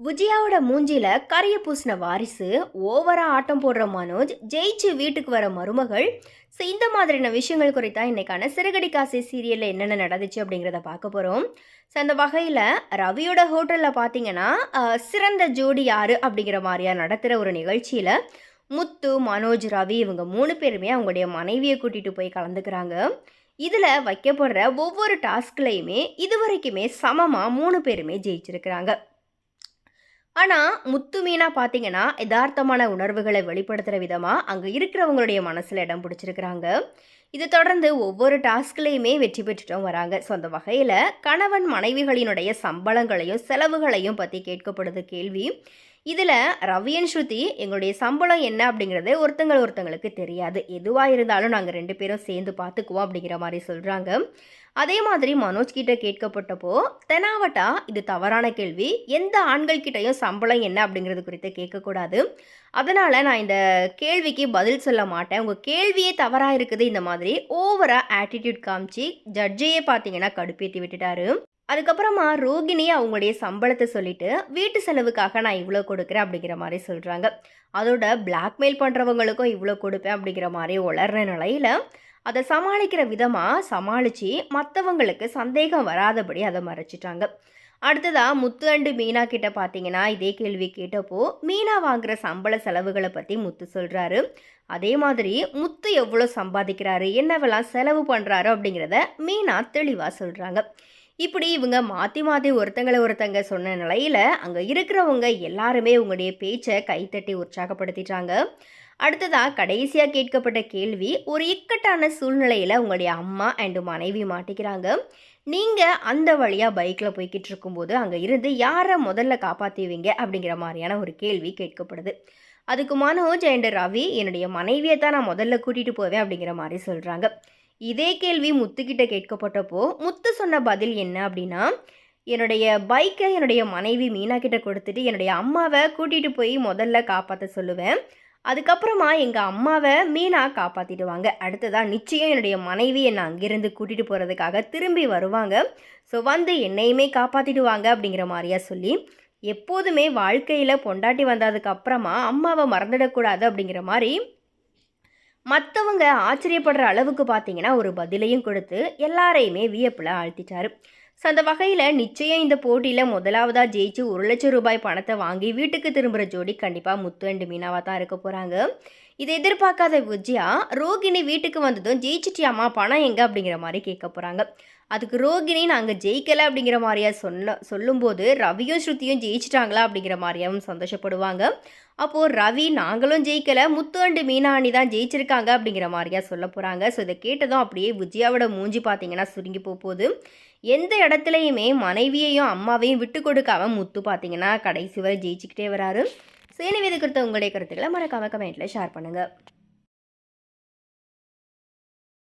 விஜயாவோட மூஞ்சில கரிய பூசின வாரிசு ஓவரா ஆட்டம் போடுற மனோஜ் ஜெயிச்சு வீட்டுக்கு வர மருமகள். ஸோ இந்த மாதிரியான விஷயங்கள் குறித்தா இன்னைக்கான சிறுகடி காசை சீரியலில் என்னென்ன நடந்துச்சு அப்படிங்கிறத பார்க்க போகிறோம் ஸோ அந்த வகையில் ரவியோட ஹோட்டலில் பார்த்தீங்கன்னா சிறந்த ஜோடி யாரு அப்படிங்கிற மாதிரியா நடத்துகிற ஒரு நிகழ்ச்சியில் முத்து மனோஜ் ரவி இவங்க மூணு பேருமே அவங்களுடைய மனைவியை கூட்டிகிட்டு போய் கலந்துக்கிறாங்க. இதில் வைக்கப்படுற ஒவ்வொரு டாஸ்க்லையுமே இது வரைக்குமே சமமாக மூணு பேருமே ஜெயிச்சிருக்கிறாங்க. ஆனால் முத்து மீனா பார்த்தீங்கன்னா யதார்த்தமான உணர்வுகளை வெளிப்படுத்துகிற விதமாக அங்கே இருக்கிறவங்களுடைய மனசில் இடம் பிடிச்சிருக்கிறாங்க. இது தொடர்ந்து ஒவ்வொரு டாஸ்க்லேயுமே வெற்றி பெற்றுட்டும் வராங்க. ஸோ அந்த வகையில் கணவன் மனைவிகளினுடைய சம்பளங்களையும் செலவுகளையும் பற்றி கேட்கப்படுது கேள்வி. இதில் ரவியன் ஸ்ருதி எங்களுடைய சம்பளம் என்ன அப்படிங்கிறது ஒருத்தங்கள் ஒருத்தங்களுக்கு தெரியாது. எதுவாக இருந்தாலும் நாங்கள் ரெண்டு பேரும் சேர்ந்து பார்த்துக்குவோம் அப்படிங்கிற மாதிரி சொல்கிறாங்க அதே மாதிரி மனோஜ் கிட்ட கேட்கப்பட்டப்போ தெனாவட்டா இது தவறான கேள்வி. எந்த ஆண்கள் கிட்டையும் சம்பளம் என்ன அப்படிங்கிறது குறித்து கேட்கக்கூடாது. அதனால் நான் இந்த கேள்விக்கு பதில் சொல்ல மாட்டேன். உங்கள் கேள்வியே தவறாக இருக்குது இந்த மாதிரி ஓவராக ஆட்டிடியூட் காமிச்சு ஜட்ஜையே பார்த்தீங்கன்னா கடுப்பேற்றி விட்டுட்டாரு. அதுக்கப்புறமா ரோகிணி அவங்களுடைய சம்பளத்தை சொல்லிட்டு வீட்டு செலவுக்காக நான் இவ்வளோ கொடுக்குறேன் அப்படிங்கிற மாதிரி சொல்கிறாங்க அதோட பிளாக்மெயில் பண்ணுறவங்களுக்கும் இவ்வளோ கொடுப்பேன் அப்படிங்கிற மாதிரி உளர்ற நிலையில் அதை சமாளிக்கிற விதமாக சமாளித்து மற்றவங்களுக்கு சந்தேகம் வராதபடி அதை மறைச்சிட்டாங்க. அடுத்ததாக முத்து அண்டு மீனா கிட்ட பார்த்தீங்கன்னா இதே கேள்வி கேட்டப்போ மீனா வாங்குற சம்பள செலவுகளை பற்றி முத்து சொல்கிறாரு அதே மாதிரி முத்து எவ்வளோ சம்பாதிக்கிறாரு என்னவெல்லாம் செலவு பண்ணுறாரு அப்படிங்கிறத மீனா தெளிவாக சொல்கிறாங்க இப்படி இவங்க மாற்றி மாற்றி ஒருத்தங்களை ஒருத்தங்க சொன்ன நிலையில் அங்கே இருக்கிறவங்க எல்லாருமே உங்களுடைய பேச்சை கைத்தட்டி உற்சாகப்படுத்திட்டாங்க. அடுத்ததாக கடைசியாக கேட்கப்பட்ட கேள்வி ஒரு இக்கட்டான சூழ்நிலையில் உங்களுடைய அம்மா அண்டு மனைவி மாட்டிக்கிறாங்க. நீங்கள் அந்த வழியாக பைக்கில் போய்கிட்டு இருக்கும்போது அங்கே இருந்து யாரை முதல்ல காப்பாற்றுவீங்க அப்படிங்கிற மாதிரியான ஒரு கேள்வி கேட்கப்படுது. அதுக்கு மனோஜ் அண்டு ரவி என்னுடைய மனைவியை தான் நான் முதல்ல கூட்டிகிட்டு போவேன் அப்படிங்கிற மாதிரி சொல்கிறாங்க இதே கேள்வி முத்துக்கிட்ட கேட்கப்பட்டப்போ முத்து சொன்ன பதில் என்ன அப்படின்னா என்னுடைய பைக்கை என்னுடைய மனைவி மீனா கிட்ட கொடுத்துட்டு என்னுடைய அம்மாவை கூட்டிகிட்டு போய் முதல்ல காப்பாற்ற சொல்லுவேன். அதுக்கப்புறமா எங்கள் அம்மாவை மீனா காப்பாற்றிடுவாங்க அடுத்ததாக நிச்சயம் என்னுடைய மனைவி என்னை அங்கேருந்து கூட்டிகிட்டு போகிறதுக்காக திரும்பி வருவாங்க. ஸோ வந்து என்னையுமே காப்பாற்றிடுவாங்க அப்படிங்கிற மாதிரியா சொல்லி எப்போதுமே வாழ்க்கையில் பொண்டாட்டி வந்ததுக்கு அப்புறமா அம்மாவை மறந்துடக்கூடாது அப்படிங்கிற மாதிரி மற்றவங்க ஆச்சரியப்படுற அளவுக்கு பார்த்தீங்கன்னா ஒரு பதிலையும் கொடுத்து எல்லாரையுமே வியப்பில் ஆழ்த்திட்டாரு. ஸோ அந்த வகையில் நிச்சயம் இந்த போட்டியில் முதலாவதாக ஜெயிச்சு ஒரு லட்சம் ரூபாய் பணத்தை வாங்கி வீட்டுக்கு திரும்புகிற ஜோடி கண்டிப்பாக முத்து அண்டு மீனாவாக தான் இருக்க போகிறாங்க இதை எதிர்பார்க்காத விஜயா ரோகிணி வீட்டுக்கு வந்ததும் ஜெயிச்சிட்டியாமா பணம் எங்கே? அப்படிங்கிற மாதிரி கேட்க போகிறாங்க அதுக்கு ரோகிணி நாங்கள் ஜெயிக்கலை அப்படிங்கிற மாதிரியா சொன்ன சொல்லும்போது ரவியும் ஸ்ருதியும் ஜெயிச்சிட்டாங்களா? அப்படிங்கிற மாதிரியாவும் சந்தோஷப்படுவாங்க. அப்போது ரவி நாங்களும் ஜெயிக்கலை. முத்து அண்டு மீனாணி தான் ஜெயிச்சிருக்காங்க அப்படிங்கிற மாதிரியா சொல்ல போகிறாங்க ஸோ இதை கேட்டதும் அப்படியே விஜயாவோட மூஞ்சி பார்த்தீங்கன்னா சுருங்கி போக போகுது. எந்த இடத்துலையுமே மனைவியையும் அம்மாவையும் விட்டு கொடுக்காம முத்து பார்த்தீங்கன்னா கடைசி வரை ஜெயிச்சுக்கிட்டே வராரு. சேனை விதி குறித்த உங்களுடைய கருத்துக்களை மறக்காம கமெண்ட்டில் ஷேர் பண்ணுங்கள்